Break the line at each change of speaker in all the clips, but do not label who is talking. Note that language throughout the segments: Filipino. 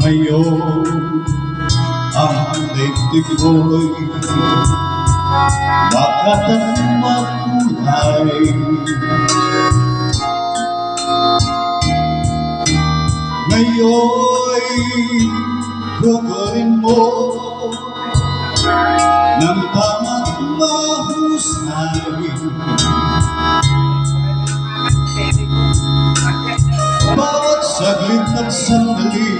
Ngayon, ang daigdig ko'y Bakit makulay Ngayon'y Bukurin mo Nang tama't mahusay Saglit at sandali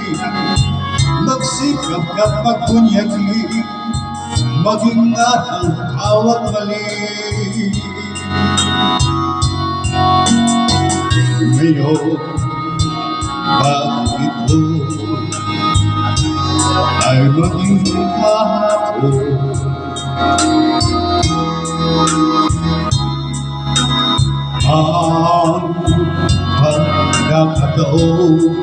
Magsikap ka't magbunyagi Mag-ingat ang bawat mali. Ngayon, bakit mo ay maging kahapon Ang pagkakataon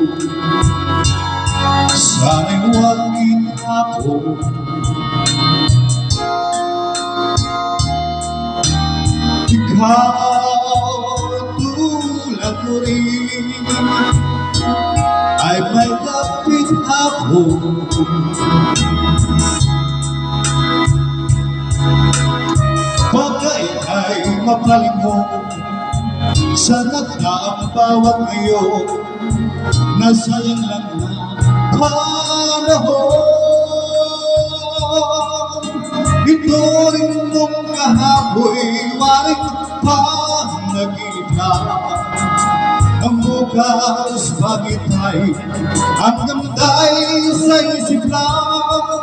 Huwag itapon Ikaw tulad ko rin Ay may kapit ako Baka ika'y mapalingon Sana na ang bawat ngayon. Nasayang lang na panahon. Ito rin mong kahaboy Waring panaginip na. Ang bukas bakit ay Ang damday sa isip lang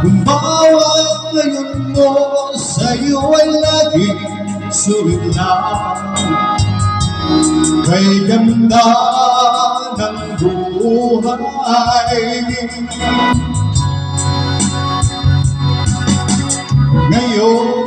Kung bawat ngayon mo Sa'yo ay laging sulit lang Kay ganda ng buhay. Ngayon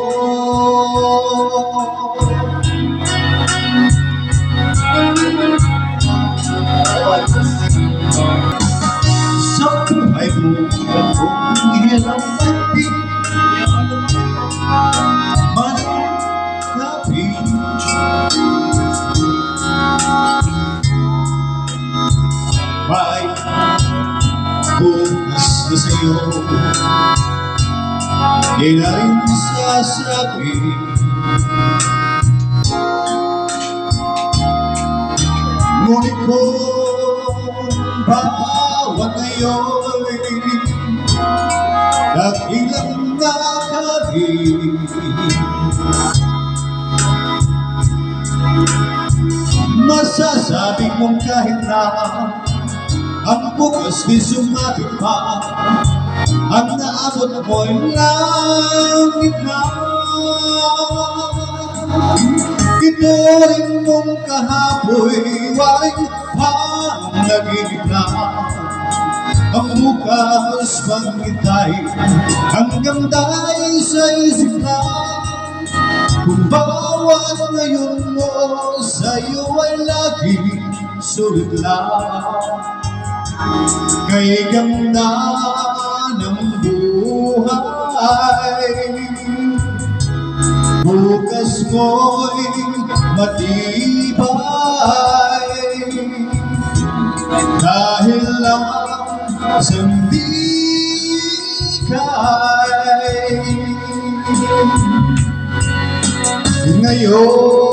rin sasabi Ngunit kung bawat ngayon Dakilang nakari Masasabi kong kahit na Ang bukas di sumati pa. Ang naabot mo'y langit na. Rin mong kahapoy Waring panaginip na. Ang bukas pangitay Hanggang dahil sa isip na. Kung bawat ngayon mo sa'yo ay laging sulit lang Kay ganda ng buhay. Bukas mo'y matibay. Dahil lang sa bigay ngayon